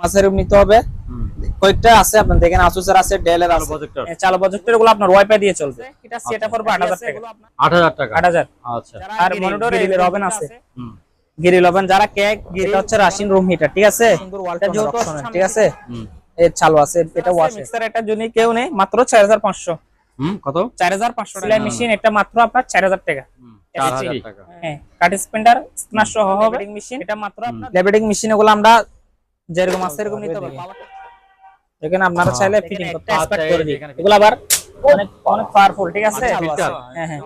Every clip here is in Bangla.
মাসের নিতে হবে। কয়েকটা আছে আপনার দেখেন আসুসের আছে ডেলের আছে। প্রজেক্টর চালু প্রজেক্টরগুলো আপনার ওয়াইফাই দিয়ে চলবে। এটা সেটা পড়বে 8000 টাকা। আট হাজার টাকা? 8000 আচ্ছা। আর মনিটর এর ওভেন আছে। গ্রিল ওভেন যারা কেক গ্রিল হচ্ছে রাশিন রুম হিটার ঠিক আছে? এটা যেহেতু ঠিক আছে? এর চালু আছে এটা ওয়াশ মিক্সার এটা যদি কেউ নেই মাত্র 4500 হুম কত? 4500 সেলাই মেশিন এটা মাত্র আপনার 4000 টাকা। হুম, চার হাজার টাকা। হ্যাঁ কাট স্পেন্ডার স্পিনার সহ হবে। মেশিন এটা মাত্র আপনার লেবেডিং মেশিন এগুলো আমরা যেরকম আছে এরকম নিতে পারব। এখানে আপনারা চাইলে ফিটিং করতে আচ্ছা, এক্সপার্ট করে দিই এগুলো আবার অনেক অনেক পাওয়ারফুল ঠিক আছে? আচ্ছা, হ্যাঁ হ্যাঁ।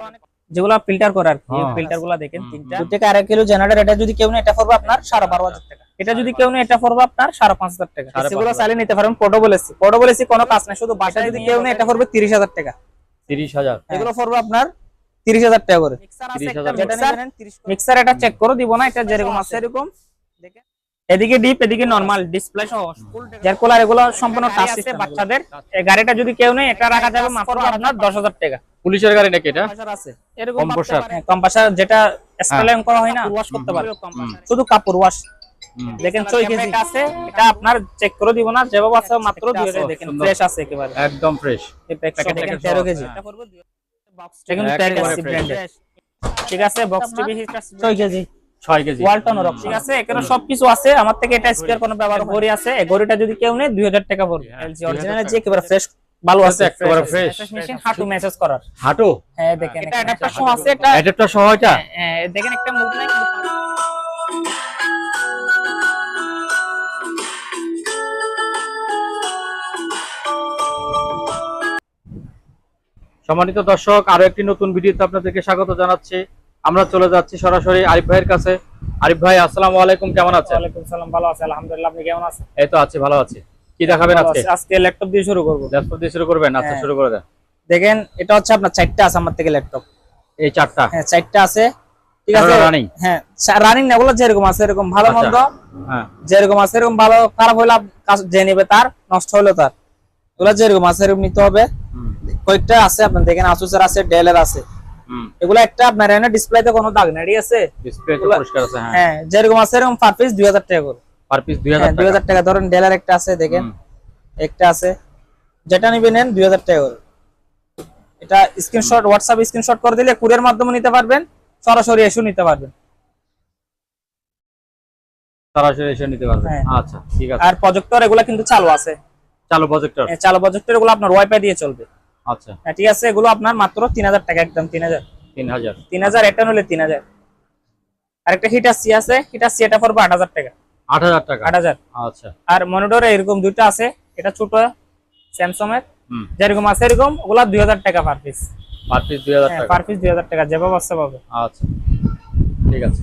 যেগুলো ফিল্টার করার হ্যাঁ। ফিল্টারগুলো দেখেন তিনটা। দু থেকে আড়াই কিলো জেনারেটর এটা যদি কেউ নেই এটা পড়বে আপনার সাড়ে বারো হাজার টাকা। এটা যদি কেউ নেই এটা পড়বে আপনার সাড়ে পাঁচ হাজার টাকা। সেগুলো চালিয়ে নিতে পারেন পোটো বলেছি পোটো বলেছি কোনো কাজ নাই শুধু বাসা যদি কেউ নেই এটা পড়বে তিরিশ হাজার টাকা। তিরিশ হাজার। এগুলো পড়বে আপনার তিরিশ হাজার টাকা করে। 30,000 মিক্সার এটা চেক করে দিব না এটা যেরকম আছে এরকম। এদিকে ডিপ এদিকে নরমাল ডিসপ্লে সহ যার কোলার এগুলো সম্পূর্ণ টাচ সিস্টেম বাচ্চাদের। এই গাড়িটা যদি কেউ নেই এটা রাখা যাবে মাত্র আপনার দশ হাজার টাকা। পুলিশের গাড়ি নাকি এটা? কম্পাসার আছে। এরকম কম্পাসার। কম্পাসার যেটা স্টাইলিং করা হয় না ওয়াশ করতে পারে শুধু কাপড় ওয়াশ। দেখেন ছয় কেজি। আছে। এটা আপনার চেক করে দিব না যেভাবে আছে মাত্র দুই হাজার দেখেন ফ্রেশ আছে একেবারে। একদম ফ্রেশ এই প্যাকেট প্যাকেট দেখেন প্যাকেট তেরো সহ, কেজি। হ্যাঁ। দেখেন একেবারে প্যাকেট fresh। ব্র্যান্ডের ঠিক আছে বক্স টিভি ছয় কেজি। ছয় কেজি। ওয়ালটন রক। ঠিক আছে এখানে সবকিছু আছে। আমার থেকে এটা স্পেয়ার কোনো ব্যবহার ঘড়ি আছে। এই ঘড়িটা যদি কেউ নেই 2000 টাকা পড়বে। হ্যাঁ, এলজি অরিজিনাল টাকা। যে একেবারে ফ্রেশ ভালো আছে। একেবারে fresh। মেশিন হাঁটু মেসেজ করার। হাঁটো? হ্যাঁ দেখেন এটা একটা শো আছে এটা? অ্যাডাপ্টার সহ এটা? হ্যাঁ, দেখেন একটা মুভ সম্মানিত দর্শক আরও একটি নতুন ভিডিওতে আপনাদেরকে স্বাগত জানাচ্ছি। আমরা চলে যাচ্ছি সরাসরি আরিফ ভাইয়ের কাছে। আরিফ ভাই আসসালামু আলাইকুম কেমন আছেন? ওয়ালাইকুম সালাম ভালো আছে আলহামদুলিল্লাহ আপনি কেমন আছেন? এই তো আছি ভালো আছি। কি দেখাবেন আজকে? আজকে ল্যাপটপ দিয়ে শুরু করব। ল্যাপটপ দিয়ে শুরু করবেন? আচ্ছা হ্যাঁ। শুরু করে দেন। দেখেন এটা হচ্ছে আপনার চারটা আছে আমার থেকে ল্যাপটপ। এই চারটা? হ্যাঁ চারটা আছে। ঠিক আছে? রানিং হ্যাঁ রানিং না ওগুলো যেরকম আছে এরকম ভালো আচ্ছা। মন্দ। হ্যাঁ। যেরকম আছে এরকম ভালো খারাপ হলে কাজ যে নেবে তার নষ্ট হলো তার। এগুলো যেরকম আছে এরকম নিতে হবে। কয়েকটা আছে আপনার দেখেন আসুসের আছে ডেলের আছে। এগুলো একটা আপনার এনে ডিসপ্লেতে কোনো দাগ নাই ঠিক আছে? ডিসপ্লে তো পরিষ্কার আছে হ্যাঁ। হ্যাঁ যেরকম আছে এরকম পার পিস টাকা করে। পার পিস দুই হ্যাঁ হাজার দুই টাকা হাজার টাকা। ধরেন ডেলার একটা আছে দেখেন। একটা আছে। যেটা নিবে নেন দুই হাজার টাকা করে। এটা স্ক্রিনশট হোয়াটসঅ্যাপ স্ক্রিনশট করে দিলে কুরিয়ার মাধ্যমে নিতে পারবেন সরাসরি এসেও নিতে পারবেন। সরাসরি এসে নিতে পারবেন। হ্যাঁ। আচ্ছা ঠিক আছে। আর প্রজেক্টর এগুলো কিন্তু চালু আছে। চালু প্রজেক্টর হ্যাঁ, চালু প্রজেক্টর এগুলো আপনার ওয়াইফাই দিয়ে চলবে। আচ্ছা। হ্যাঁ ঠিক আছে এগুলো আপনার মাত্র তিন হাজার টাকা একদম তিন হাজার। তিন হাজার। তিন হাজার এটা নিলে তিন হাজার। আরেকটা হিটার সি আছে হিটার সি এটা পড়বে আট হাজার টাকা। আট হাজার টাকা? আট হাজার। আচ্ছা। আর মনিটরে এরকম দুইটা আছে এটা ছোট স্যামসং এর হুম। যেরকম আছে এরকম ওগুলা দুই হাজার টাকা পার পিস পার পিস দুই হাজার টাকা। পার পিস দুই হাজার টাকা যেভাবে আসতে পাবে আচ্ছা। ঠিক আছে।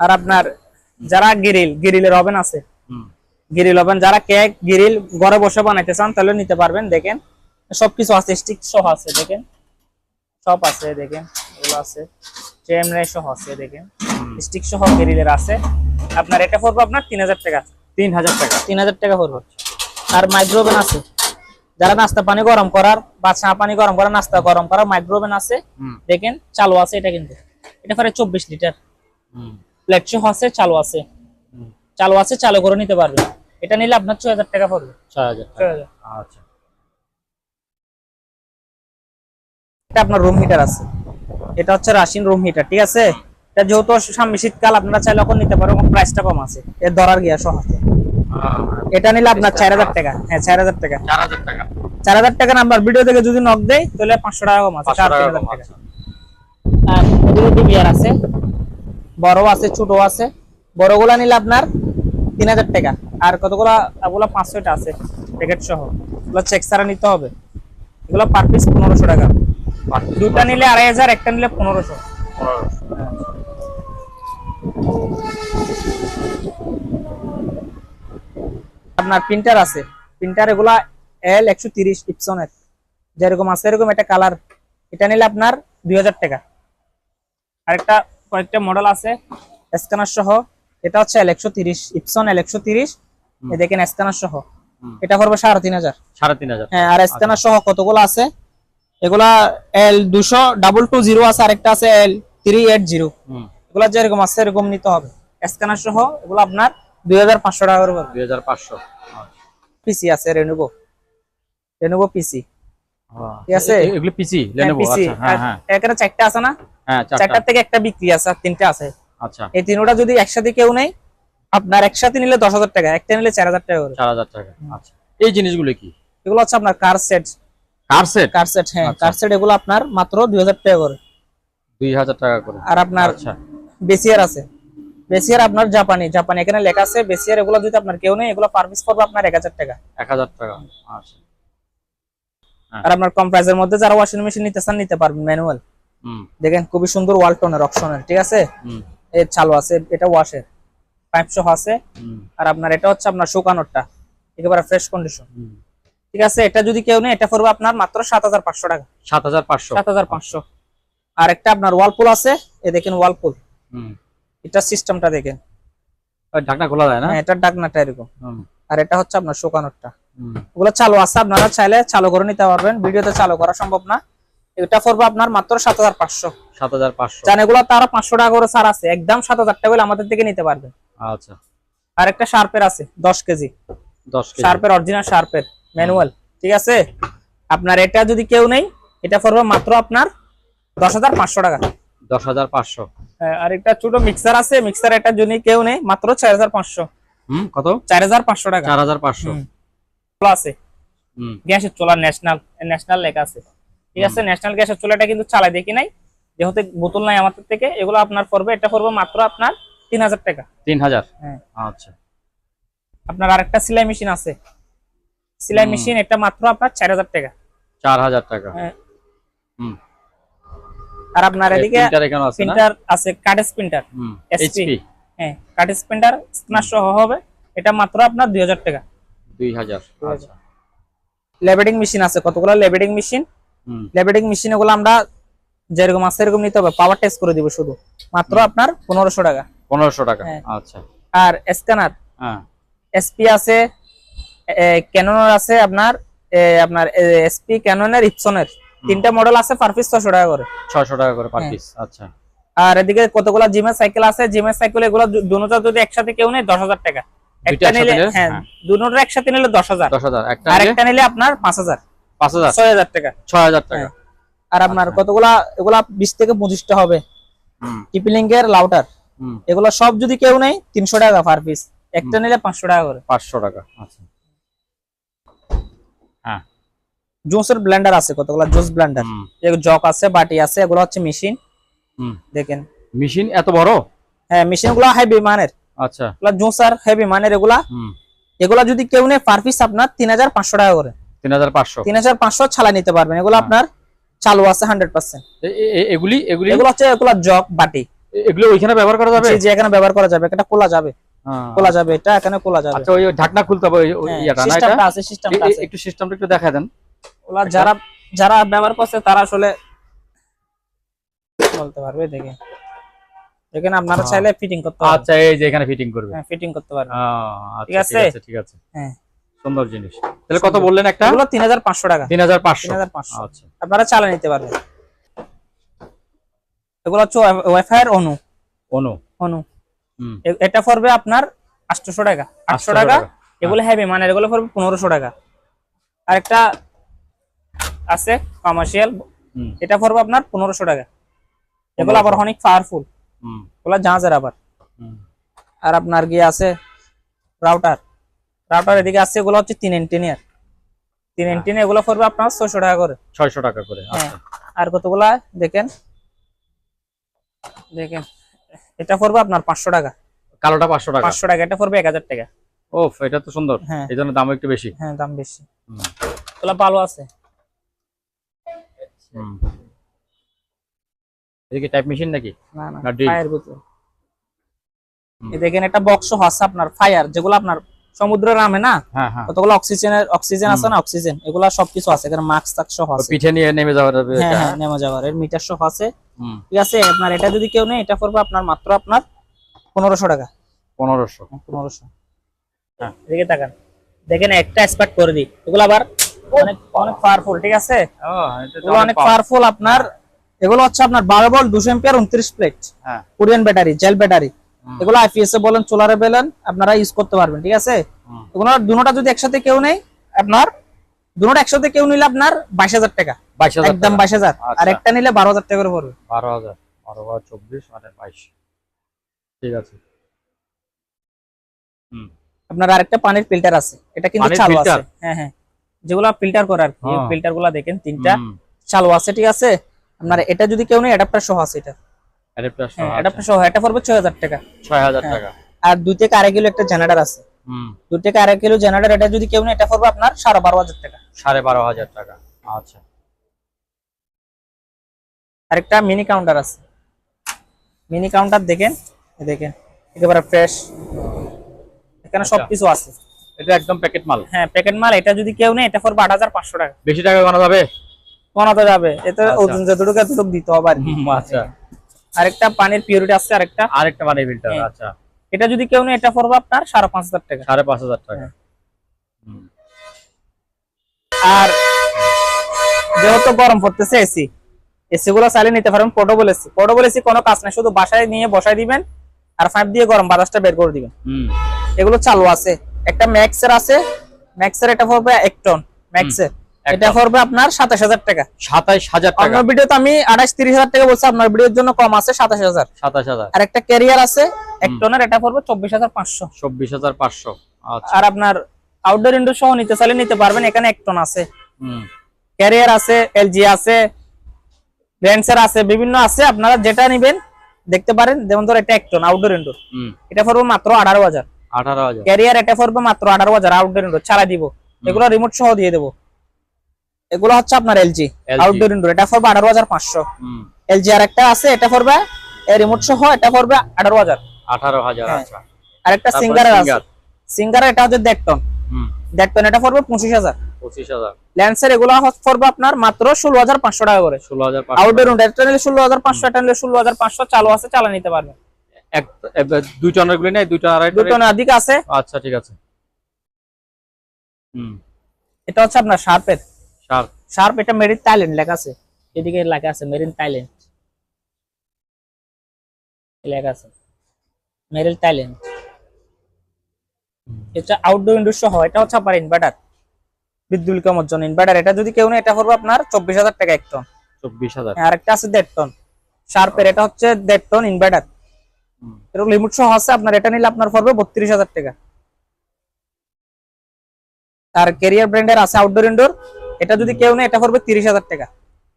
আর আপনার যারা গ্রিল গ্রিলের ওভেন আছে গ্রিল ওভেন যারা কেক গ্রিল ঘরে বসে বানাইতে চান তাহলে নিতে পারবেন দেখেন। সবকিছু আছে স্টিক সহ আছে দেখেন। সব আছে দেখেন এগুলো আছে। চেমনে সহ আছে দেখেন। স্টিক সহ গ্রিলের আছে। আপনার এটা পড়বে আপনার তিন হাজার টাকা। তিন হাজার টাকা। তিন হাজার টাকা পড়বে। আর মাইক্রোওভেন আছে। যারা নাস্তা পানি গরম করার বা চা পানি গরম করার নাস্তা গরম করার মাইক্রোওভেন আছে দেখেন চালু আছে এটা কিন্তু। এটা পরে চব্বিশ লিটার। হুম প্লেট আছে চালু আছে। চালু আছে চালু করে নিতে পারবে। এটা নিলে আপনার ছয় হাজার টাকা পড়বে। ছয় হাজার। আচ্ছা। এটা আপনার রুম হিটার আছে। এটা হচ্ছে রাশিন রুম হিটার ঠিক আছে? এটা যেহেতু সামনে শীতকাল আপনারা চাইলে এখন নিতে পারবেন প্রাইসটা কম আছে। এর ধরার গিয়া সহ আছে এটা নিলে আপনার চার হাজার টাকা। হ্যাঁ চার হাজার টাকা। চার হাজার টাকা। চার হাজার টাকা নাম্বার ভিডিও থেকে যদি নক দেয় তাহলে পাঁচশো টাকা কম আছে। চার টাকা হাজার টাকা। আর ডিবিআর আছে। বড় আছে ছোট আছে। বড়গুলা নিলে আপনার তিন হাজার টাকা। আর কতগুলা ওগুলা পাঁচশোটা আছে প্যাকেট সহ। এগুলো চেক ছাড়া নিতে হবে। এগুলো পার পিস পনেরোশো টাকা। দুটা নিলে আড়াই হাজার একটা নিলে পনেরোশো। পনেরোশো। আপনার প্রিন্টার আছে। প্রিন্টার এগুলা এল একশো তিরিশ ইপসনের যেরকম আছে এরকম একটা কালার এটা নিলে আপনার দুই হাজার টাকা। আরেকটা কয়েকটা মডেল আছে স্ক্যানার সহ। এটা হচ্ছে এল একশো তিরিশ ইপসন এল একশো তিরিশ। দেখেন স্ক্যানার সহ। এটা পড়বে সাড়ে তিন হাজার। সাড়ে তিন হাজার। হ্যাঁ আর স্ক্যানার সহ কতগুলো আছে? এগুলা এল দুশো ডাবল টু জিরো আছে আরেকটা আছে এল থ্রি এইট জিরো এগুলা যেরকম আছে এরকম নিতে হবে। স্ক্যানার সহ এগুলো আপনার দুই হাজার পাঁচশো টাকা করে দুই হাজার পাঁচশো। পিসি আছে রেনুগো রেনুগো পিসি ঠিক আছে? এগুলো পিসি লেনোভো আচ্ছা হ্যাঁ হ্যাঁ। এখানে চারটা আছে না? হ্যাঁ চারটা। থেকে একটা বিক্রি আছে আর তিনটা আছে। আচ্ছা। এই তিনটা যদি একসাথে কেউ নেই আপনার একসাথে নিলে দশ হাজার টাকা একটা নিলে চার হাজার টাকা করে। টাকা আচ্ছা। এই জিনিসগুলো কি? এগুলো হচ্ছে আপনার car set car set car set হ্যাঁ আচ্ছা। কার সেট এগুলো আপনার মাত্র দুই হাজার টাকা করে। দুই হাজার টাকা করে। আর আপনার আচ্ছা। বেসিয়ার আছে। বেসিয়ার আপনার জাপানি জাপানি এখানে লেখা আছে বেসিয়ার এগুলো যদি আপনার কেউ নেই এগুলো পার পিস পড়বে আপনার এক হাজার টাকা। এক হাজার টাকা আচ্ছা। আর আপনার কম প্রাইসের মধ্যে যারা ওয়াশিং মেশিন নিতে চান নিতে পারবেন ম্যানুয়াল দেখেন খুবই সুন্দর ওয়ালটনের অপশনের ঠিক আছে? হুম। এর চালু আছে এটা ওয়াশের পাইপ সহ আছে। আর আপনার এটা হচ্ছে আপনার শুকানোরটা একেবারে ফ্রেশ কন্ডিশন ঠিক আছে? এটা যদি কেউ নেই এটা পড়বে আপনার মাত্র সাত হাজার পাঁচশো টাকা। সাত হাজার পাঁচশো। সাত হাজার পাঁচশো। আর একটা আপনার ওয়ালপুল আছে এ দেখেন ওয়ালপুল হুম। এটা সিস্টেমটা দেখেন। ঢাকনা খোলা যায় না? হ্যাঁ এটার ডাকনাটা এরকম। আর এটা হচ্ছে আপনার শুকানোরটা। ওগুলো চালু আছে আপনারা চাইলে চালু করে নিতে পারবেন। ভিডিওতে চালু করা সম্ভব না। এটা পড়বে আপনার মাত্র সাত হাজার পাঁচশো। সাত হাজার পাঁচশো। জান এগুলো তারা পাঁচশো টাকা করে ছাড় আছে। একদম সাত হাজার টাকা আমাদের থেকে নিতে পারবেন। আচ্ছা। আর একটা শার্পের আছে দশ কেজি। দশ কেজি। শার্পের অরিজিনাল শার্পের ম্যানুয়াল ঠিক আছে? আপনার এটা যদি কেউ নেই এটা পড়বে মাত্র আপনার দশ হাজার পাঁচশো টাকা। দশ হাজার পাঁচশো। হ্যাঁ, আর একটা ছোট মিক্সার আছে মিক্সার এটা যদি কেউ নেই মাত্র চার হাজার পাঁচশো। হুম কত? চার হাজার পাঁচশো টাকা। চার হাজার পাঁচশো। আছে। গ্যাসের চুলা ন্যাশনাল ন্যাশনাল লেখা আছে। ঠিক আছে ন্যাশনাল গ্যাসের চুলাটা কিন্তু চালাই দেখি নাই। যেহেতু বোতল নাই আমাদের থেকে এগুলো আপনার পড়বে এটা পড়বে মাত্র আপনার তিন হাজার টাকা। তিন হাজার? হ্যাঁ। আচ্ছা। আপনার আরেকটা সেলাই মেশিন আছে। সেলাই মেশিন এটা মাত্র আপনার চার হাজার টাকা। চার হাজার টাকা। হ্যাঁ। হুম। আর আপনার এদিকে প্রিন্টার আছে কার্ডেস প্রিন্টার হুম হ্যাঁ কার্ডেস প্রিন্টার স্ক্যানার সহ হবে। এটা মাত্র আপনার দুই হাজার টাকা। দুই হাজার দুই আচ্ছা। লেবেডিং মেশিন আছে কতগুলো লেবেডিং মেশিন লেবেডিং মেশিন এগুলো আমরা যেরকম আছে এরকম নিতে হবে পাওয়ার টেস্ট করে দিব শুধু। মাত্র আপনার পনেরোশো টাকা। পনেরোশো টাকা হ্যাঁ। আচ্ছা। আর স্ক্যানার হ্যাঁ। এসপি আছে ক্যাননের আছে আপনার আপনার এসপি ক্যাননের ইপসনের তিনটা মডেল আছে পার পিস ছশো টাকা করে। ছয়শো টাকা করে পার হ্যাঁ। পিস আচ্ছা। আর এদিকে কতগুলা জিমের সাইকেল আছে? জিমের সাইকেল এগুলো দুটা যদি একসাথে কেউ দশ হাজার টাকা। দুইটা একটা নিলে? হ্যাঁ হ্যাঁ। দুটোটা একসাথে নিলে দশ হাজার। দশ হাজার। একটা আর একটা নিলে আপনার পাঁচ হাজার। পাঁচ হাজার। ছয় হাজার টাকা। ছয় হাজার টাকা। হ্যাঁ। আর আপনার আচ্ছা। কতগুলা এগুলা বিশ থেকে পঁচিশটা হবে। হুম। টিপিলিঙ্ক এর লাউটার। হুম। এগুলো সব যদি কেউ নেই তিনশো টাকা পার পিস একটা নিলে পাঁচশো টাকা করে। পাঁচশো টাকা আচ্ছা হ্যাঁ জুসের ব্লেন্ডার আছে কতগুলা জুস ব্লেন্ডার হুম। জক আছে বাটি আছে এগুলো হচ্ছে মেশিন দেখেন। মেশিন এত বড়? হ্যাঁ মেশিনগুলো হেভি মানের। আচ্ছা। এগুলা জুসার হেভি মানের এগুলা। এগুলা যদি কেউ নেই পার পিস আপনার তিন হাজার পাঁচশো টাকা করে। তিন হাজার পাঁচশো। তিন হাজার পাঁচশো ছালা নিতে পারবেন। এগুলো হ্যাঁ। আপনার চালু আছে হান্ড্রেড পার্সেন্ট এগুলি এগুলি? এগুলো হচ্ছে এগুলা জগ বাটি। এগুলো ওইখানে ব্যবহার করা যাবে? জি, এখানে ব্যবহার করা যাবে। এটা খোলা যাবে। হ্যাঁ। খোলা যাবে। এটা এখানে খোলা যাবে। আচ্ছা ওই ঢাকনা খুলতে হবে ওই- হ্যাঁ, ইয়াটা না এটা? সিস্টেমটা আছে সিস্টেমটা আছে। একটু সিস্টেমটা একটু দেখা দেন। ওগুলা যারা যারা ব্যবহার করছে তারা আসলে বলতে পারবে দেখে। দেখেন আপনারা হ্যাঁ। চাইলে ফিটিং করতে পারবেন। আচ্ছা এই যে এখানে ফিটিং করবে। হ্যাঁ ফিটিং করতে পারবেন। আচ্ছা, ঠিক আছে? ঠিক আছে হ্যাঁ। সুন্দর জিনিস। তাহলে কত বললেন একটা? হাজার পাঁচশো টাকা। তিন হাজার পাঁচশো। তিন হাজার পাঁচশো। আচ্ছা। আপনারা চালা নিতে পারবেন। এগুলো হচ্ছে ওয়াইফাই এর অনু। অনু। অনু। এটা পড়বে আপনার আটশোশো টাকা। আটশো 800 টাকা। এগুলো হেভি মানে এগুলো পড়বে পনেরোশো টাকা। আরেকটা আছে কমার্শিয়াল এটা পড়বে আপনার পনেরোশো টাকা। এগুলো আবার অনেক পাওয়ারফুল হুম। ওগুলো জাহাজের আবার। আর আপনার গিয়ে আছে রাউটার রাউটার এদিকে আছে এগুলো হচ্ছে তিন এন্টিনিয়ার তিন এন্টিনিয়ার এগুলো পড়বে আপনার ছয়শো টাকা করে। ছয়শো টাকা করে হ্যাঁ। আচ্ছা। আর কতগুলা? দেখেন। দেখেন। এটা পড়বে আপনার পাঁচশো টাকা। কালোটা পাঁচশো টাকা। পাঁচশো টাকা এটা পড়বে এক হাজার টাকা। ও এটা তো সুন্দর। হ্যাঁ। এই জন্য দাম একটু বেশি। হ্যাঁ দাম বেশি। ভালো আছে। এদিকে টাইপ মেশিন নাকি? না না ফায়ার বোতল এই দেখেন একটা বক্স আছে আপনার ফায়ার যেগুলো আপনার সমুদ্রের নামে না? হ্যাঁ হ্যাঁ। কতগুলো অক্সিজেনের অক্সিজেন আছে না? অক্সিজেন এগুলা সবকিছু আছে। এখানে মাস্ক টাক সহ আছে। পিঠে নিয়ে নেমে যাওয়ার হবে হ্যাঁ হ্যাঁ নেমে যাওয়ার। এর মিটার সহ আছে। ঠিক আছে আপনার এটা যদি কেউ নেই এটা পড়বে আপনার মাত্র আপনার পনেরোশো টাকা। পনেরোশো। পনেরোশো। হ্যাঁ। এদিকে তাকান। দেখেন একটা স্পার্ট করে দিই। এগুলো আবার অনেক অনেক পাওয়ারফুল ঠিক আছে? ও, এটা তো এগুলো অনেক পাওয়ারফুল আপনার। এগুলো হচ্ছে আপনার বারো ভোল্ট দুশো এম্পিয়ার উনত্রিশ plate Korean battery gel battery এগুলো আইপিএস এ বলেন সোলারে বলেন আপনারা ইউজ করতে পারবেন ঠিক আছে? এগুলো দুটোটা যদি একসাথে কেউ নেই আপনার একসাথে কেউ নিলে আপনার বাইশ হাজার টাকা। একদম বাইশ হাজার। আর আচ্ছা। একটা নিলে বারো হাজার টাকা করে পড়বে। বারো হাজার। বারো বারো চব্বিশ আর বাইশ। ঠিক আছে। আপনার আরেকটা পানির ফিল্টার আছে। এটা কিন্তু চালু আছে। হ্যাঁ হ্যাঁ। যেগুলো ফিল্টার করে আর কি হ্যাঁ। ফিল্টারগুলা দেখেন তিনটা। চালু আছে ঠিক আছে? আপনার এটা যদি কেউ নেই অ্যাডাপ্টার সহ আছে এটা adapter সহ হ্যাঁ অ্যাডাপ্টার সহ এটা পড়বে ছয় হাজার টাকা। ছয় হাজার হ্যাঁ। টাকা। আর দুই থেকে আড়াই কিলো একটা জেনারেটর আছে। হুম। দুই থেকে আড়াই কিলো জেনারেটর এটা যদি কেউ নেই এটা পড়বে আপনার সাড়ে বারো হাজার টাকা। সাড়ে বারো হাজার টাকা। আচ্ছা। আরেকটা মিনি কাউন্টার আছে। মিনি কাউন্টার দেখেন এই দেখেন একেবারে ফ্রেশ এখানে আচ্ছা। সবকিছু আছে। এটা একদম প্যাকেট মাল। হ্যাঁ প্যাকেট মাল এটা যদি কেউ নেই এটা পড়বে টাকা। বেশি টাকা বানা যাবে? যাবে। এতে আচ্ছা। ওজন যতটুকু এতটুকু দিতে হবে আর আচ্ছা। আরেকটা পানির পিউরিটি আছে আরেকটা। আরেকটা ফিল্টার হ্যাঁ। আচ্ছা। এটা যদি কেউ নেই এটা পড়বে আপনার সাড়ে পাঁচ হাজার টাকা। সাড়ে পাঁচ হাজার টাকা। হ্যাঁ। আর যেহেতু গরম পড়তেছে এসি এসি গুলো চালিয়ে নিতে পারেন পোর্টেবল এসি। পোর্টেবল এসি কোনো কাজ নাই শুধু বাসায় নিয়ে বসায় দিবেন আর পাইপ দিয়ে গরম বাতাসটা বের করে দিবেন। হুম। এগুলো চালু আছে। একটা ম্যাক্সের আছে। ম্যাক্সের এটা পড়বে এক টন ম্যাক্সের এটা পড়বে আপনার সাতাশ হাজার টাকা। সাতাইশ হাজার টাকা। আপনার ভিডিওতে আমি আঠাশ তিরিশ হাজার টাকা বলছি আপনার ভিডিওর জন্য কম আছে সাতাশ হাজার। সাতাশ হাজার। আর একটা ক্যারিয়ার আছে এক টনের এটা পড়বে চব্বিশ হাজার পাঁচশো। চব্বিশ হাজার পাঁচশো আচ্ছা। আর আপনার আউটডোর ইনডোর সহ নিতে চাইলে নিতে পারবেন এখানে এক টন আছে। হুম। ক্যারিয়ার আছে এলজি আছে রেন্সার আছে বিভিন্ন আছে আপনারা যেটা নিবেন দেখতে পারেন। যেমন ধর এটা এক টন আউটডোর ইনডোর হুম। এটা পড়বে মাত্র আঠারো হাজার। আঠারো হাজার। ক্যারিয়ার এটা পড়বে মাত্র আঠারো হাজার আউটডোর ইনডোর ছাড়া দিব। এগুলো রিমোট সহ দিয়ে দেবো। এগুলো হচ্ছে আপনার এলজি আউটডোর ইনডোর এটা পড়বে আঠারো হাজার পাঁচশো। এলজি আর একটা আছে এটা পড়বে রিমোট সহ এটা পড়বে আঠারো হাজার। আঠারো হাজার হ্যাঁ। আচ্ছা। আর একটা তারপরে আছে। Singer। এটা হচ্ছে দেড় টন দেড় টন এটা পড়বে পঁচিশ হাজার। পঁচিশ হাজার। ল্যান্সের এগুলো পড়বে আপনার মাত্র ষোলো হাজার পাঁচশো টাকা করে। ষোলো হাজার আউটডোর রুম এটা নিলে ষোলো হাজার পাঁচশো এটা নিলে ষোলো হাজার পাঁচশো চালু আছে চালা নিতে পারবে এক দুই টনের গুলি নেই দুই টন আড়াই দুটো টনের? অধিক আছে। আচ্ছা ঠিক আছে। হুম। এটা হচ্ছে আপনার শার্পের। সার শার্প এটা মেরিন থাইল্যান্ড লেখা আছে। এদিকে লেখা আছে মেরিন থাইল্যান্ড লেখা আছে। মেরিন থাইল্যান্ড এটা আউটডোর ইনডোর সহ এটা হচ্ছে আপনার ইনভার্টার বিদ্যুৎ কমার জন্য ইনভার্টার এটা যদি কেউ নেই এটা পড়বে আপনার চব্বিশ হাজার টাকা এক টন চব্বিশ হাজার। আর একটা আছে দেড় টন শার্পের এটা হচ্ছে দেড় টন ইনভার্টার এরকম লিমিট সহ আছে আপনার এটা নিলে আপনার পড়বে বত্রিশ হাজার টাকা। আর ক্যারিয়ার ব্র্যান্ডের আছে আউটডোর ইনডোর এটা যদি কেউ নেই এটা পড়বে তিরিশ হাজার টাকা।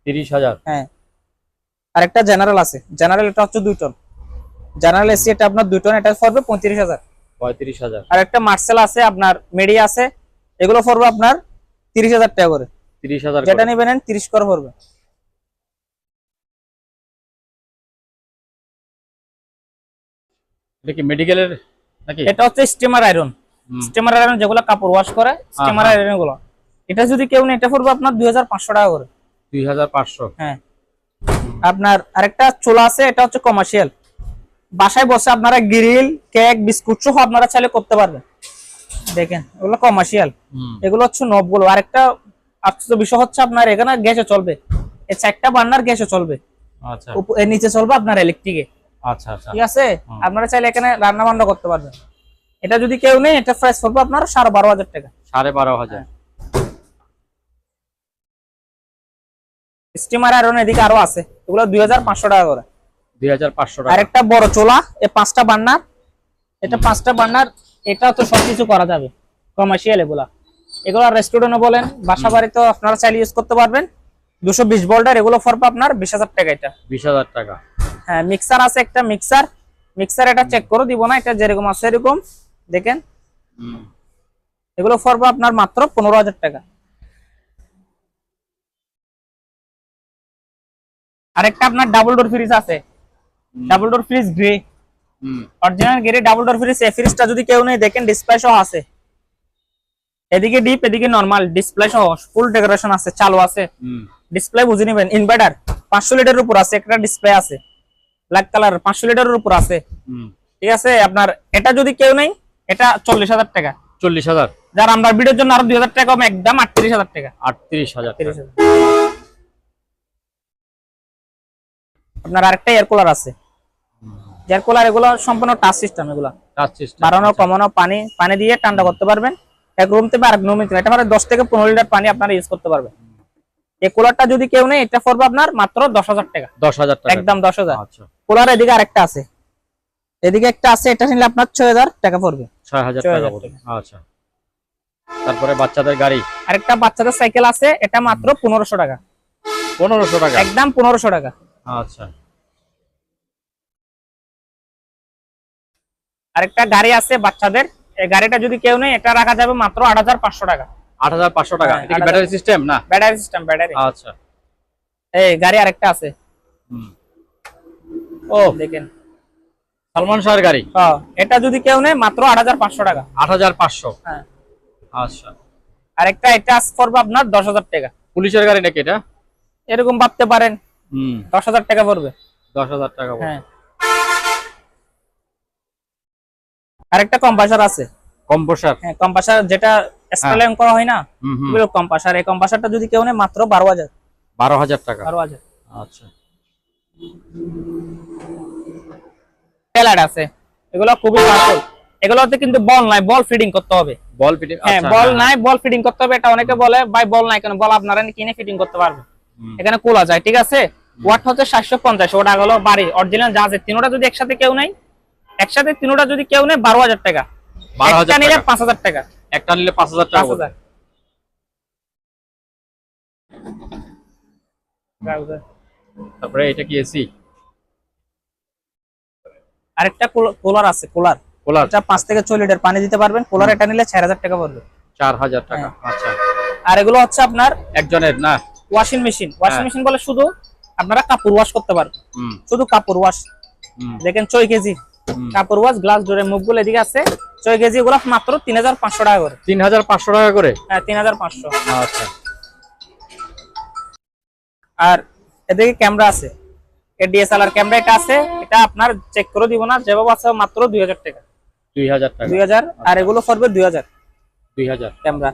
তিরিশ হাজার? হ্যাঁ। আর একটা জেনারেল আছে জেনারেল এটা হচ্ছে দুই টন জেনারেল এসি এটা আপনার দুই টন এটা পড়বে পঁয়ত্রিশ হাজার। পঁয়ত্রিশ হাজার। আর একটা মার্সেল আছে আপনার মেডি আছে এগুলো পড়বে আপনার তিরিশ হাজার টাকা করে। তিরিশ হাজার যেটা নেবেন তিরিশ করে পড়বে। এটা কি মেডিকেলের নাকি? এটা হচ্ছে স্টিমার আয়রন। স্টিমার আয়রন যেগুলো কাপড় ওয়াশ করে স্টিমার। আয়রনগুলো এটা যদি কেউ নেই এটা পড়বে আপনার দুই হাজার পাঁচশো টাকা করে। দুই হাজার পাঁচশো। হ্যাঁ। আপনার আরেকটা চুলা আছে এটা হচ্ছে কমার্শিয়াল বাসায় বসে আপনারা গ্রিল কেক বিস্কুট সহ আপনারা চাইলে করতে পারবেন। দেখেন এগুলো কমার্শিয়াল এগুলো হচ্ছে নবগুলো। আরেকটা আশ্চর্য বিষয় হচ্ছে আপনার এখানে গ্যাসে চলবে। এই চারটা বার্নার গ্যাসে চলবে। আচ্ছা। এর নিচে চলবে আপনার ইলেকট্রিকে আচ্ছা আচ্ছা। ঠিক আছে। আপনারা চাইলে এখানে রান্না বান্না করতে পারবেন। এটা যদি কেউ নেই এটা প্রাইস পড়বে আপনার সাড়ে বারো হাজার টাকা। সাড়ে বারো হাজার। স্টিমার আয়রন এদিকে আরও আছে। এগুলো দুই হাজার পাঁচশো টাকা করে। দুই হাজার পাঁচশো টাকা। আরেকটা বড় চোলা এই পাঁচটা বান্নার। এটা পাঁচটা বান্নার এটা তো সবকিছু করা যাবে কমার্শিয়াল এগুলা। এগুলো রেস্টুরেন্টে বলেন বাসা বাড়িতেও আপনারা চাইলে ইউজ করতে পারবেন। দুশো বিশ ভোল্টের এগুলো পড়বে আপনার বিশ হাজার টাকা এটা। বিশ হাজার টাকা। হ্যাঁ মিক্সার আছে একটা মিক্সার মিক্সার এটা চেক করে দিব না এটা যেরকম আছে এরকম। দেখেন। এগুলো পড়বে আপনার মাত্র পনেরো হাজার টাকা। আরেকটা আপনার ডাবল ডোর ফ্রিজ আছে। ডাবল ডোর ফ্রিজ গ্রে হুম। Original grey double door fridge এই ফ্রিজটা যদি কেউ নেই দেখেন ডিসপ্লে সহ আছে। এদিকে ডিপ এদিকে নরমাল ডিসপ্লে সহ ফুল ডেকোরেশন আছে চালু আছে। হুম। ডিসপ্লে বুঝে নেবেন ইনভার্টার পাঁচশো লিটারের উপর আছে একটা ডিসপ্লে আছে। ব্ল্যাক কালার পাঁচশো লিটারের উপর আছে। ঠিক আছে? আপনার এটা যদি কেউ নেই এটা চল্লিশ হাজার টাকা। চল্লিশ হাজার? যার আমরা ভিডিওর জন্য আরও দুই হাজার টাকা কম একদম আটত্রিশ হাজার টাকা। আটত্রিশ হাজার আপনার আরেকটা এয়ার কুলার আছে। এয়ার কুলার এগুলো সম্পূর্ণ টাচ সিস্টেম এগুলো। টাচ সিস্টেম বাড়ানো কমানো পানি পানি দিয়ে ঠান্ডা করতে পারবেন। এক রুম থেকে আরেক রুমে এটা মানে দশ থেকে পনেরো লিটার পানি আপনারা ইউজ করতে পারবেন। এই কুলারটা যদি কেউ নেই এটা পড়বে আপনার মাত্র দশ হাজার টাকা। দশ হাজার টাকা। একদম দশ হাজার। আচ্ছা। কুলার এদিকে আরেকটা আছে। এদিকে একটা আছে এটা নিলে আপনার ছয় হাজার টাকা পড়বে। ছয় হাজার টাকা পড়বে। আচ্ছা। তারপরে বাচ্চাদের গাড়ি? আরেকটা বাচ্চাদের সাইকেল আছে এটা মাত্র পনেরোশো টাকা। পনেরোশো টাকা? একদম পনেরোশো টাকা। আচ্ছা। আরেকটা গাড়ি আছে বাচ্চাদের এই গাড়িটা যদি কেউ নেই এটা রাখা যাবে মাত্র আট হাজার পাঁচশো টাকা। আট হাজার পাঁচশো টাকা। হ্যাঁ, ব্যাটারি সিস্টেম না? Battery system battery. আচ্ছা। এই গাড়ি আরেকটা আছে। হুম। ও। দেখেন। সালমান শাহের গাড়ি? হ্যাঁ, এটা যদি কেউ নেই মাত্র আট হাজার পাঁচশো টাকা। আট হাজার পাঁচশো? হ্যাঁ। আচ্ছা। আরেকটা এটা আস পড়বে আপনার দশ হাজার টাকা। পুলিশের গাড়ি নাকি এটা? এরকম ভাবতে পারেন। হুম। দশ হাজার টাকা পড়বে। দশ হাজার টাকা পড়বে। হ্যাঁ। আরেকটা কম্পাসার আছে। কম্পোসার? হ্যাঁ কম্পাসার যেটা স্কেলিং করা হয় না হুম কম্পাসার। এই কম্পাসারটা যদি কেউ নেই মাত্র বারো হাজার। বারো হাজার টাকা। বারো হাজার। আচ্ছা। টেলার আছে। এগুলো খুবই পাওয়ারফুল এগুলোতে কিন্তু বল নাই বল ফিডিং করতে হবে। বল ফিটিং হ্যাঁ বল নাই বল ফিটিং করতে হবে। এটা অনেকে বলে ভাই বল নাই কেন? বল আপনারা কিনে ফিটিং করতে পারবে এখানে খোলা যায় ঠিক আছে? ওয়াট হচ্ছে সাতশো পঞ্চাশ ওটা হলো বাড়ি অরিজিনাল জাহাজের। তিনোটা যদি একসাথে কেউ নেই একসাথে তিনোটা যদি কেউ নেই বারো হাজার টাকা। 12,000 একটা নিলে টাকা। পাঁচ হাজার টাকা। একটা নিলে পাঁচ হাজার টাকা পাঁচ পড়বে। হাজার তারপরে এটা কি এসি আরেকটা কুলার আছে কুলার। কুলার। এটা পাঁচ থেকে ছয় লিটার পানি দিতে পারবেন। কুলার এটা নিলে চার হাজার টাকা পড়বে। চার হাজার টাকা হ্যাঁ। আচ্ছা। আর এগুলো হচ্ছে আপনার একজনের না? Washing machine. ওয়াশিং হ্যাঁ। মেশিন বলে শুধু আপনারা কাপড় ওয়াশ করতে পারবেন। শুধু কাপড় ওয়াশ দেখেন ছয় কেজি। কাপড় ওয়াশ গ্লাস ডোরের মুখগুলো এদিকে আছে। ছয় কেজি এগুলো মাত্র তিন হাজার পাঁচশো টাকা করে। তিন হাজার পাঁচশো টাকা করে? হ্যাঁ তিন হাজার পাঁচশো। আচ্ছা। আর এদিকে ক্যামেরা আছে। ডিএসএলআর ক্যামেরা এটা আছে এটা আপনার চেক করে দিব না যেভাবে আছে মাত্র দুই হাজার টাকা। দুই হাজার টাকা। দুই হাজার আর এগুলো পড়বে দুই হাজার। দুই হাজার। ক্যামেরা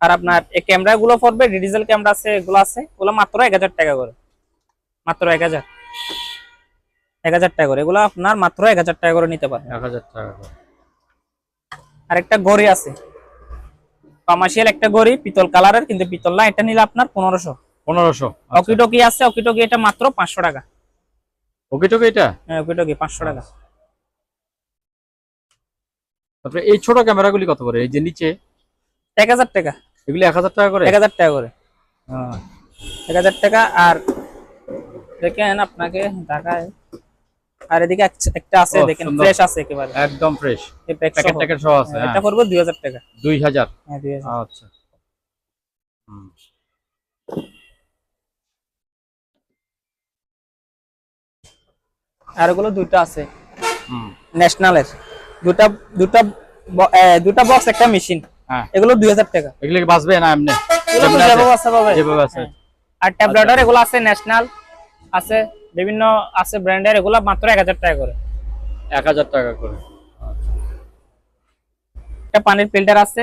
আর আপনার এই ক্যামেরা গুলো পড়বে ডিজিটাল ক্যামেরা আছে এগুলো আছে এগুলো মাত্র এক হাজার টাকা করে। মাত্র এক হাজার। এক হাজার টাকা করে এগুলো আপনার মাত্র এক হাজার টাকা করে নিতে এক হাজার টাকা করে। আর একটা ঘড়ি আছে। কমার্শিয়াল একটা ঘড়ি পিতল কালারের কিন্তু পিতল না এটা নিলে আপনার পনেরোশো। পনেরোশো। অকিটকি আছে অকিটকি এটা মাত্র পাঁচশো টাকা। ওকে টোকে এটা? হ্যাঁ অকিটকি পাঁচশো টাকা। তারপরে এই ছোট ক্যামেরাগুলি কত করে? এই যে নিচে? এক হাজার টাকা। এগুলি এক হাজার টাকা করে? এক হাজার টাকা করে। হ্যাঁ। এক হাজার টাকা আর দেখেন আপনাকে ঢাকায় আর এদিকে একটা আছে দেখেন ফ্রেশ আছে একেবারে। একদম ফ্রেশ pack প্যাকেট সহ। আছে হ্যাঁ, হ্যাঁ। এটা পড়বে দুই হাজার টাকা। দুই হাজার? হ্যাঁ দুই হাজার। আচ্ছা। হুম। আর ওগুলো দুইটা আছে। ন্যাশনালের। দুটা দুটা দুটা বক্স একটা মেশিন হ্যাঁ। এগুলো দুই হাজার টাকা। এগুলো কি বাঁচবে না এমনি? এগুলো? যেভাবে আছে। যেভাবে আছে। হ্যাঁ। আর ট্যাবলেটার এগুলো আছে ন্যাশনাল আছে বিভিন্ন আছে ব্র্যান্ডের এগুলো মাত্র এক হাজার টাকা করে। এক হাজার টাকা করে। একটা পানির ফিল্টার আছে।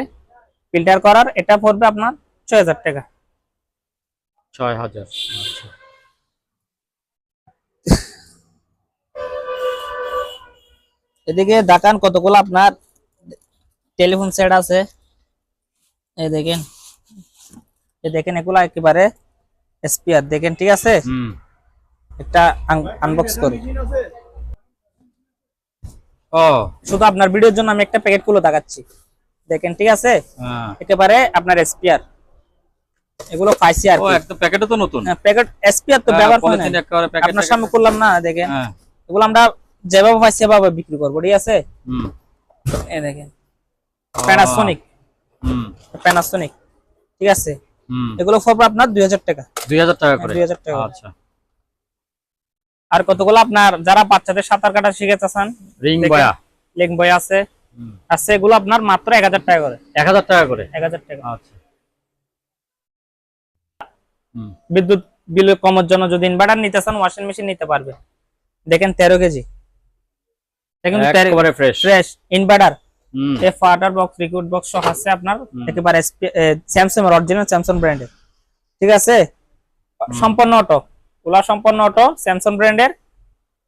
ফিল্টার করার এটা পড়বে আপনার ছয় হাজার টাকা। ছয় হাজার। আচ্ছা। এদিকে দেখান কতগুলো আপনার টেলিফোন সেট আছে। এই দেখেন। এই দেখেন এগুলো একেবারে স্পিয়ার দেখেন ঠিক আছে? একটা আনবক্স করি। ও। শুধু আপনার ভিডিওর জন্য আমি একটা প্যাকেটগুলো দেখাচ্ছি। দেখেন ঠিক আছে? হ্যাঁ। একেবারে আপনার স্পিয়ার এগুলো পাইছি আর ও একটা প্যাকেটও তো নতুন? প্যাকেট স্পিয়ার তো হ্যাঁ, ব্যবহার করে পলিথিন আপনার সামনে করলাম না দেখেন। হ্যাঁ। এগুলো আমরা যেভাবে পাইছি সেভাবে বিক্রি করব ঠিক আছে? হুম। এই দেখেন প্যানাসোনিক হুম। প্যানাসোনিক ঠিক আছে? এগুলো পড়বে আপনার দুই হাজার টাকা। দুই হাজার টাকা করে? 2000 টাকা। আচ্ছা। আর কতগুলো আপনার যারা বাচ্চাদের সাঁতার কাটা শিখেতে চান রিং বয়া। বই আছে। আছে এগুলো আপনার মাত্র এক হাজার টাকা করে। এক হাজার টাকা করে? এক হাজার টাকা। আচ্ছা। বিদ্যুৎ বিল কমার জন্য যদি ইনভার্টার নিতে চান ওয়াশিং মেশিন নিতে পারবে দেখেন তেরো কেজি। একেবারে ফ্রেশ ফ্রেশ ইনভার্টার হুম। এ ফাটার বক্স রিক্রুট বক্স সহ আছে আপনার একেবারে স্যামসাং অরিজিনাল স্যামসাং ব্র্যান্ডের ঠিক আছে? সম্পূর্ণ অটো ওলা সম্পূর্ণ অটো স্যামসাং ব্র্যান্ডের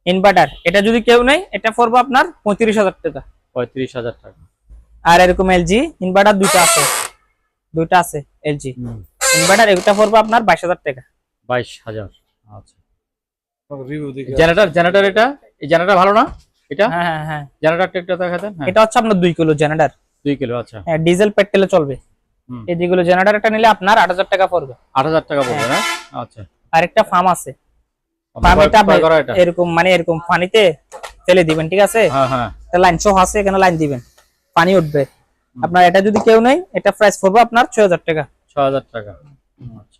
ইনভার্টার এটা যদি কেউ নেই এটা পড়বে আপনার পঁয়ত্রিশ হাজার টাকা। পঁয়ত্রিশ হাজার টাকা। আর এরকম এলজি ইনভার্টার দুইটা আছে। দুইটা আছে এলজি ইনভার্টার এটা পড়বে আপনার বাইশ হাজার টাকা। বাইশ হাজার। আচ্ছা। জেনারেটর জেনারেটর এটা? এই জেনারেটর ভালো না? এটা? হ্যাঁ হ্যাঁ হ্যাঁ। জেনারেটরটা একটু দেখাতেন? হ্যাঁ। এটা হচ্ছে আপনার দুই কিলো জেনারেটর দুই কিলো আচ্ছা। হ্যাঁ ডিজেল পেট্রোলে চলবে। এই জেনারেটরটা নিলে আপনার আট হাজার টাকা পড়বে। আট হাজার টাকা পড়বে না আচ্ছা। আর একটা ফার্ম আছে ফার্মটা এটা। এরকম মানে এরকম পানিতে ফেলে দিবেন ঠিক আছে? হ্যাঁ হ্যাঁ। লাইন সহ আছে এখানে লাইন দিবেন। পানি উঠবে। আপনার এটা যদি কেউ নেই এটা প্রাইস পড়বে আপনার ছয় হাজার টাকা। ছ হাজার টাকা। আচ্ছা।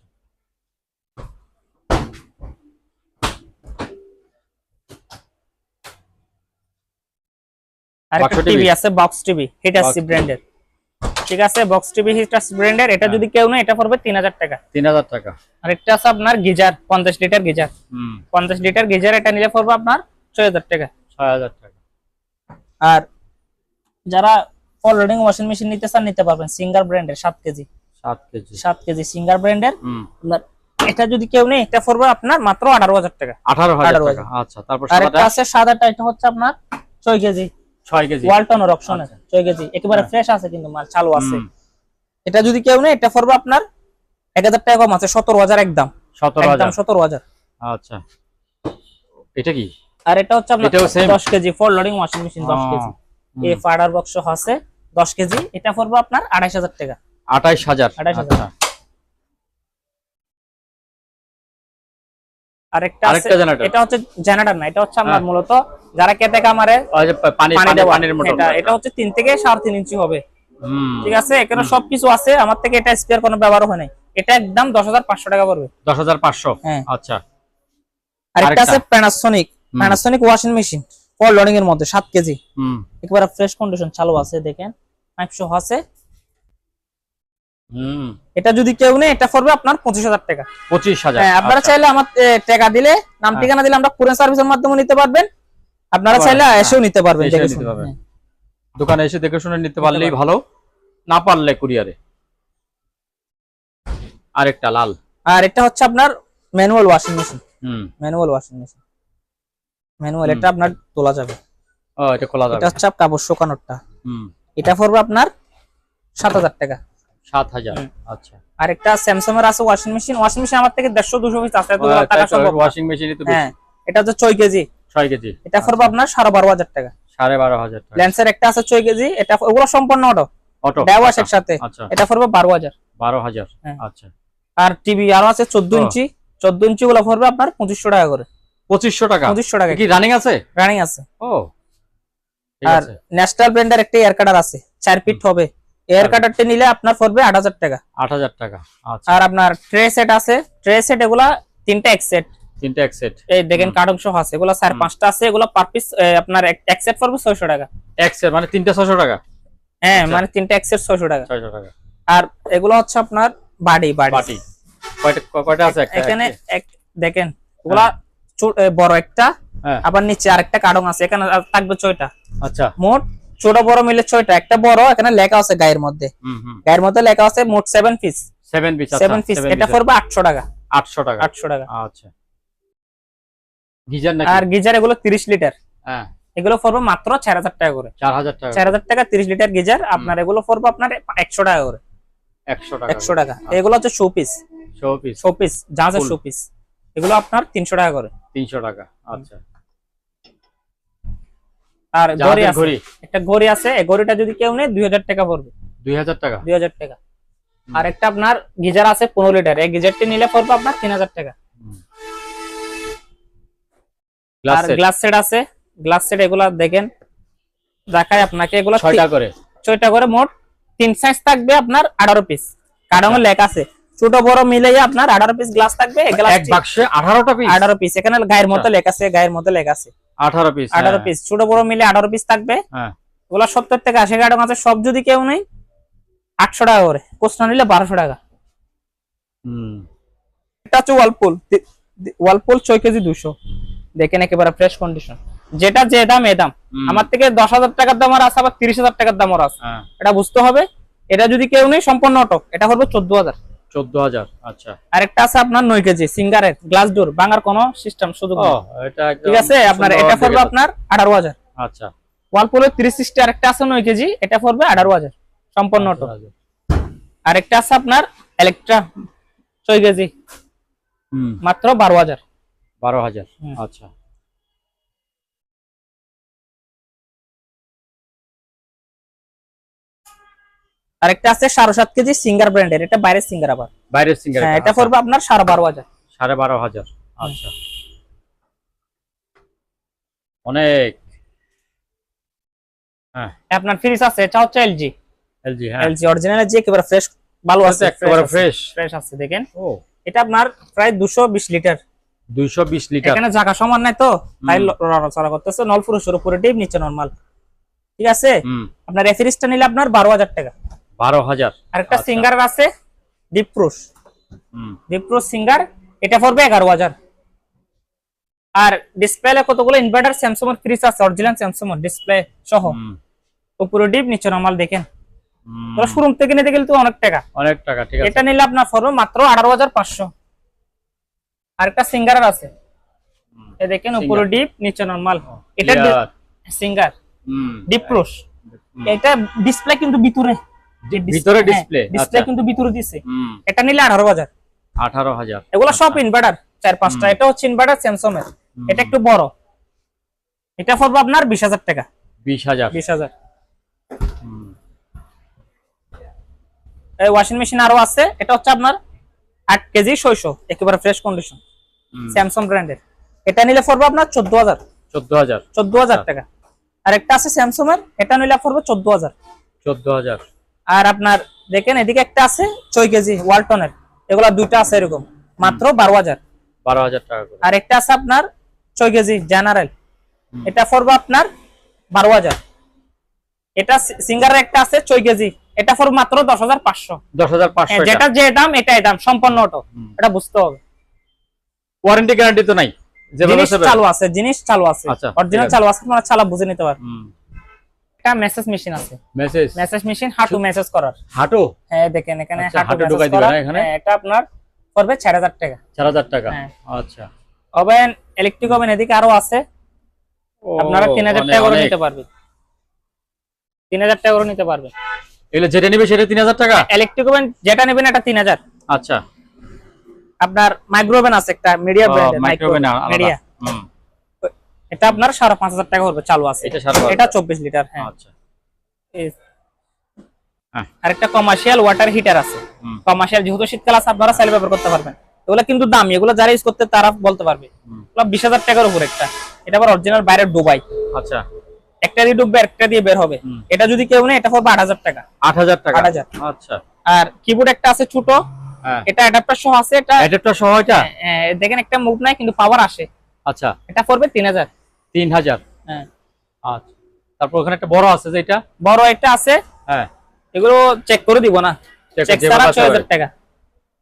আর একটা টিভি আছে বক্স টিভি ব্র্যান্ডের ঠিক আছে বক্স টিভি ব্র্যান্ডের এটা যদি কেউ এটা পড়বে তিন হাজার টাকা। তিন হাজার টাকা। আর একটা আছে আপনার গিজার পঞ্চাশ লিটার গিজার। হুম। লিটার গিজার এটা নিলে পড়বে আপনার টাকা। ছয় হাজার টাকা। আর যারা ফল লোডিং ওয়াশিং মেশিন নিতে চান নিতে পারবেন সিঙ্গার ব্র্যান্ডের সাত কেজি। সাত কেজি। কেজি সিঙ্গার ব্র্যান্ডের আপনার এটা যদি কেউ নেই এটা পড়বে আপনার মাত্র আঠারো হাজার টাকা। আচ্ছা তারপর সাদাটা? আছে সাদাটা এটা হচ্ছে আপনার ছয় কেজি। ছয় কেজি। ওয়ালটনের অপশন আছে ছয় কেজি। একেবারে হ্যাঁ। ফ্রেশ আছে কিন্তু মাল চালু আছে। এটা যদি কেউ নেই এটা পড়বে আপনার এক হাজার টাকা কম আছে সতেরো হাজার একদম। সতেরো একদম হাজার। সতেরো হাজার। আচ্ছা। এটা কি? আর এটা হচ্ছে আপনার এটাও same? দশ কেজি ফোর লোডিং ওয়াশিং মেশিন দশ আহ, কেজি। হুম, এই ফাডার বক্স আছে দশ কেজি এটা পড়বে আপনার আড়াইশ হাজার টাকা। আঠাইশ হাজার। 28,000 আরেকটা আছে। আরেকটা জেনারেটর। এটা হচ্ছে জেনারেটর না এটা হচ্ছে আপনার হ্যাঁ। মূলত যারা কেতে কামারে পানি পানি পানি দেওয়া। পানির মোটর এটা এটা হচ্ছে থেকে সাড়ে তিন ইঞ্চি হবে। ঠিক আছে? এখানে সবকিছু আছে। আমার থেকে এটা স্পেয়ার কোনো ব্যবহার হয় নাই। এটা একদম দশ হাজার পাঁচশো টাকা পড়বে। হ্যাঁ। আচ্ছা। আরেকটা? আছে Panasonic washing machine front loading এর মধ্যে কেজি। হুম। একেবারে ফ্রেশ কন্ডিশন চালু আছে দেখেন। আছে। এটা যদি কেউ নেই এটা পড়বে আপনার পঁচিশ হাজার টাকা। পঁচিশ হাজার হ্যাঁ আপনারা আচ্ছা। চাইলে আমার টাকা দিলে নাম হ্যাঁ। ঠিকানা দিলে আমরা কুরিয়ার সার্ভিসের মাধ্যমে নিতে পারবেন। আপনারা চাইলে হ্যাঁ, এসেও নিতে পারবেন। দোকানে এসে দেখে শুনে নিতে পারলেই ভালো। না পারলে কুরিয়ারে। আরেকটা লাল। আর এটা হচ্ছে আপনার ম্যানুয়াল ওয়াশিং মেশিন। হুম। Manual washing machine. ম্যানুয়াল। এটা আপনার তোলা যাবে। ও এটা খোলা যাবে। এটা হচ্ছে কাপড় শুকানোরটা। হুম। এটা পড়বে আপনার সাত হাজার টাকা। সাত হাজার। আচ্ছা। আর একটা স্যামসাং এর আছে ওয়াশিং মেশিন ওয়াশিং মেশিন আমার থেকে দেড়শো দুশো পিস আছে। ওয়াশিং হ্যাঁ এটা হচ্ছে ছয় কেজি। ছয় কেজি। এটা পড়বে আপনার সাড়ে বারো হাজার টাকা। সাড়ে বারো হাজার টাকা। ল্যান্সের একটা আছে ছয় কেজি। এটা ওগুলো সম্পূর্ণ অটো অটো দেওয়াস একসাথে। আচ্ছা। এটা পড়বে বারো হাজার। বারো হাজার হ্যাঁ। আচ্ছা। আর টিভি আরও আছে চোদ্দ ইঞ্চি। চোদ্দ ইঞ্চি গুলো পড়বে আপনার পঁচিশশো টাকা করে। পঁচিশশো টাকা? পঁচিশশো টাকা। কি রানিং আছে? রানিং আছে। ও আর ন্যাশনাল ব্র্যান্ডের একটা এয়ার কাটার আছে। চার ফিট হবে। এয়ার কাটারটা নিলে আপনার পড়বে আট হাজার টাকা। আট হাজার টাকা আচ্ছা। আর আপনার ট্রে সেট আছে ট্রে সেট এগুলা তিনটা এক সেট তিনটে এক সেট এই দেখেন আছে এগুলা চার পাঁচটা আছে এগুলো পার পিস আপনার এক- সেট পড়বে ছয়শো টাকা। এক সেট মানে তিনটে টাকা? হ্যাঁ। মানে তিনটা এক সেট ছয়শো টাকা। ছয়শো টাকা। আর এগুলো হচ্ছে আপনার বাড়ি বাড়ি কয়টা আছে এখানে এক দেখেন এগুলা ছো- বড় একটা হ্যাঁ। আবার নিচে আরেকটা কার্টন আছে এখানে থাকবে ছয়টা। আচ্ছা। মোট ছোট বড় মিলে ছয়টা একটা বড় এখানে লেখা আছে গায়ের মধ্যে। গায়ের মধ্যে লেখা আছে মোট seven piece seven piece seven piece এটা পড়বে আটশো টাকা। আটশো টাকা। আটশো টাকা। আচ্ছা। গিজার আর গিজার এগুলো তিরিশ লিটার। হ্যাঁ। এগুলো পড়বে মাত্র চার হাজার টাকা করে। চার হাজার টাকা। চার হাজার টাকা তিরিশ লিটার গিজার আপনার এগুলো পড়বে আপনার একশো টাকা করে। একশো টাকা একশো টাকা। এগুলো হচ্ছে show piece show piece show piece জাহাজের Full. শো পিস এগুলো আপনার তিনশো টাকা করে। তিনশো টাকা আচ্ছা। আর ঘড়ি আছে। একটা ঘড়ি আছে এই ঘড়িটা যদি কেউ নেয় দুই হাজার টাকা পড়বে। দুই হাজার টাকা? দুই হাজার টাকা। আর একটা আপনার গিজার আছে পনেরো লিটার। এই গিজারটি নিলে পড়বে আপনার তিন হাজার টাকা। গ্লাস আর গ্লাস সেট আছে। গ্লাস সেট এগুলা দেখেন দেখায় আপনাকে। এগুলো ছয়টা করে? ছয়টা করে মোট তিন সাইজ থাকবে আপনার আঠারো পিস কারণ লেখা আছে ছোট বড় মিলিয়ে আপনার আঠারো পিস গ্লাস থাকবে এক বাক্সে আঠারোটা পিস আঠারো পিস এখানে গায়ের মতো লেখা আছে গায়ের মতো লেখা আছে। আঠারো পিস আঠারো পিস ছোট বড় মিলে আঠারো পিস থাকবে। হ্যাঁ। ওগুলো সত্তর থেকে আশি টাকা আছে সব যদি কেউ নেই আটশো টাকা করে। নিলে বারোশো টাকা। হুম। এটা হচ্ছে ওয়ালপুল ওয়ালপুল ছয় কেজি দুশো। দেখেন একেবারে ফ্রেশ কন্ডিশন যেটা যে দাম এ দাম। আমার থেকে দশ হাজার টাকার দাম আর আছে আবার তিরিশ হাজার টাকার দামও আছে। হ্যাঁ। এটা বুঝতে হবে এটা যদি কেউ নেই সম্পূর্ণ অটো। এটা হবে চোদ্দ হাজার চোদ্দ হাজার আচ্ছা। আর একটা আছে আপনার নয় কেজি সিঙ্গারের গ্লাস ডোর ভাঙার কোনো সিস্টেম শুধু এটা ঠিক আছে আপনার এটা পড়বে আপনার আঠারো হাজার। আচ্ছা। ওয়ালপুলের তিরিশ সিক্সটি আরেকটা আছে নয় কেজি এটা পড়বে আঠারো হাজার সম্পূর্ণ অটো আরেকটা আছে আপনার ইলেকট্রা ছয় কেজি হুম। মাত্র বারো হাজার। বারো হাজার হুম। আচ্ছা। আরেকটা আছে সাড়ে সাত কেজি সিঙ্গার ব্র্যান্ডের এটা বাইরের সিঙ্গার আবার। বাইরের সিঙ্গার হ্যাঁ এটা পড়বে আপনার সাড়ে বারো হাজার। সাড়ে বারো হাজার আচ্ছা। অনেক। হ্যাঁ। আপনার ফ্রিজ আছে এটা হচ্ছে এলজি। এলজি হ্যাঁ। এলজি অরিজিনাল এলজি একেবারে ফ্রেশ ভালো আছে একেবারে ফ্রেশ ফ্রেশ আছে দেখেন। ও। এটা আপনার প্রায় দুশো বিশ লিটার। দুইশো বিশ লিটার। এখানে জায়গা সমান নাই তো তাই লড়াচড়া করতেছে উপরে ডিপ নিচে নর্মাল ঠিক আছে? আপনার নিলে আপনার বারো হাজার টাকা। বারো হাজার। আর একটা আচ্ছা। সিঙ্গার আছে ডিপ প্রুশ হুম। ডিপ সিঙ্গার এটা পড়বে এগারো হাজার। আর ডিসপ্লে কতগুলো ইনভার্টার স্যামসাং এর ফ্রিজ আছে অরিজিনাল স্যামসাং এর ডিসপ্লে সহ। উপরে ডিপ নিচে নর্মাল দেখেন। তোরা শোরুম থেকে নিতে গেলে তো অনেক টাকা। অনেক টাকা ঠিক আছে। এটা নিলে আপনার পড়বে মাত্র আঠারো হাজার পাঁচশো। আর একটা সিঙ্গার আছে। এ দেখেন উপরে ডিপ নিচে নর্মাল এটা সিঙ্গার হুম, ডিপ প্রুশ এটা ডিসপ্লে কিন্তু ভিতরে। ভিতরে ডিসপ্লে ডিসপ্লে কিন্তু ভিতরে দিছে। এটা নিলে আঠারো হাজার। আঠারো হাজার। এগুলো সব ইনভার্টার চার পাঁচটা। এটা হচ্ছে ইনভার্টার স্যামসাং এর এটা একটু বড়। এটা পড়বে আপনার বিশ হাজার টাকা। বিশ হাজার। বিশ হাজার। হুম, এই ওয়াশিং মেশিন আরও আছে। এটা হচ্ছে আপনার আট কেজি ছয়শো একেবারে ফ্রেশ কন্ডিশন স্যামসাং ব্র্যান্ডের এটা নিলে পড়বে আপনার চোদ্দ হাজার। চোদ্দ হাজার। চোদ্দ হাজার টাকা। আর একটা আছে স্যামসাং এর এটা নিলে পড়বে চোদ্দ হাজার। চোদ্দ হাজার। আর আপনার দেখেন এদিকে একটা আছে ছয় কেজি ওয়ালটনের। এগুলা দুইটা আছে এরকম মাত্র বারো হাজার। বারো হাজার টাকা আর একটা আছে আপনার ছয় কেজি জেনারেল। এটা পড়বে আপনার বারো হাজার। এটা সিঙ্গারের একটা আছে ছয় কেজি। এটা পড়বে মাত্র দশ হাজার পাঁচশো। দশ হাজার পাঁচশো যেটা যে দাম এটাই দাম সম্পন্ন অটো। এটা বুঝতে হবে। ওয়ারেন্টি গ্যারান্টি তো নাই। জিনিস চালু আছে জিনিস চালু আছে। আচ্ছা, অরিজিনাল চালু আছে তোমার চালা বুঝে নিতে হুম, একটা মেসেজ মেশিন আছে। মেসেজ মেসেজ মেশিন হাঁটু মেসেজ করার। হাঁটো? হ্যাঁ দেখেন এখানে আচ্ছা, হাঁটু ঢুকাই দিবে এখানে? হ্যাঁ, এটা আপনার চার হাজার টাকা। চার হাজার টাকা? হ্যাঁ। আচ্ছা। ওভেন ইলেকট্রিক ওভেন এদিকে আরও আছে। আপনারা তিন হাজার অনেক- টাকা করে নিতে পারবে তিন হাজার টাকা করে নিতে পারবে এগুলো যেটা নিবে সেটা তিন হাজার টাকা? ইলেকট্রিক ওভেন যেটা নেবেন এটা তিন হাজার। আচ্ছা। আপনার মাইক্রো ওভেন আছে একটা মিডিয়া ব্র্যান্ডের মাইক্রোওভেন মিডিয়া হুম। এটা আপনার সাড়ে পাঁচ হাজার টাকা পড়বে চালু আছে। এটা চব্বিশ লিটার হ্যাঁ। আচ্ছা। হ্যাঁ। আর একটা কমার্শিয়াল ওয়াটার হিটার আছে কমার্শিয়াল যেহেতু শীতকাল আছে আপনারা চাইলে ব্যবহার করতে পারবেন। এগুলো কিন্তু দামি এগুলো যারা ইউজ করতে তারা বলতে পারবে। বিশ হাজার টাকার উপর একটা। এটা আবার অরিজিনাল বাইরের ডুবাই আচ্ছা। একটা দিয়ে ডুববে একটা দিয়ে বের হবে। এটা যদি কেউ নেই এটা পড়বে আট হাজার টাকা। আট হাজার টাকা। আট হাজার। আচ্ছা। আর কিবোর্ড একটা আছে ছোট। হ্যাঁ। এটা অ্যাডাপ্টার সহ আছে এটা অ্যাডাপ্টার সহ এটা? হ্যাঁ, দেখেন একটা মুভ নাই কিন্তু পাওয়ার আসে। আচ্ছা। এটা পড়বে তিন হাজার। তিন হাজার হ্যাঁ। আচ্ছা। তারপর ওখানে একটা বড় আছে যে এটা? বড় একটা আছে। হ্যাঁ। এগুলো চেক করে দিব না। চেক যেভাবে ছাড়া আছে ছয় হাজার হবে। টাকা।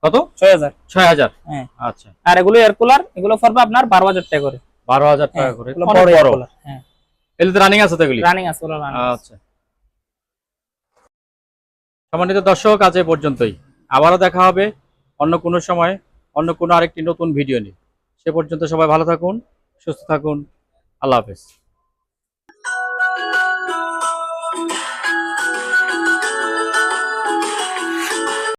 কত? ছয় হাজার। হ্যাঁ। আচ্ছা। আর এগুলো এয়ার কুলার এগুলো পড়বে আপনার বারো হাজার টাকা করে। বারো হাজার টাকা হ্যাঁ, করে। বড়। হ্যাঁ। এগুলো তো রানিং আছে তো এগুলি? রানিং আছে ওগুলো আচ্ছা। সম্মানিত দর্শক আজ এ পর্যন্তই। আবারও দেখা হবে অন্য কোনো সময় অন্য কোনো আরেকটি নতুন ভিডিও নিয়ে। সে পর্যন্ত সবাই ভালো থাকুন সুস্থ থাকুন। আল্লাহ হাফেজ।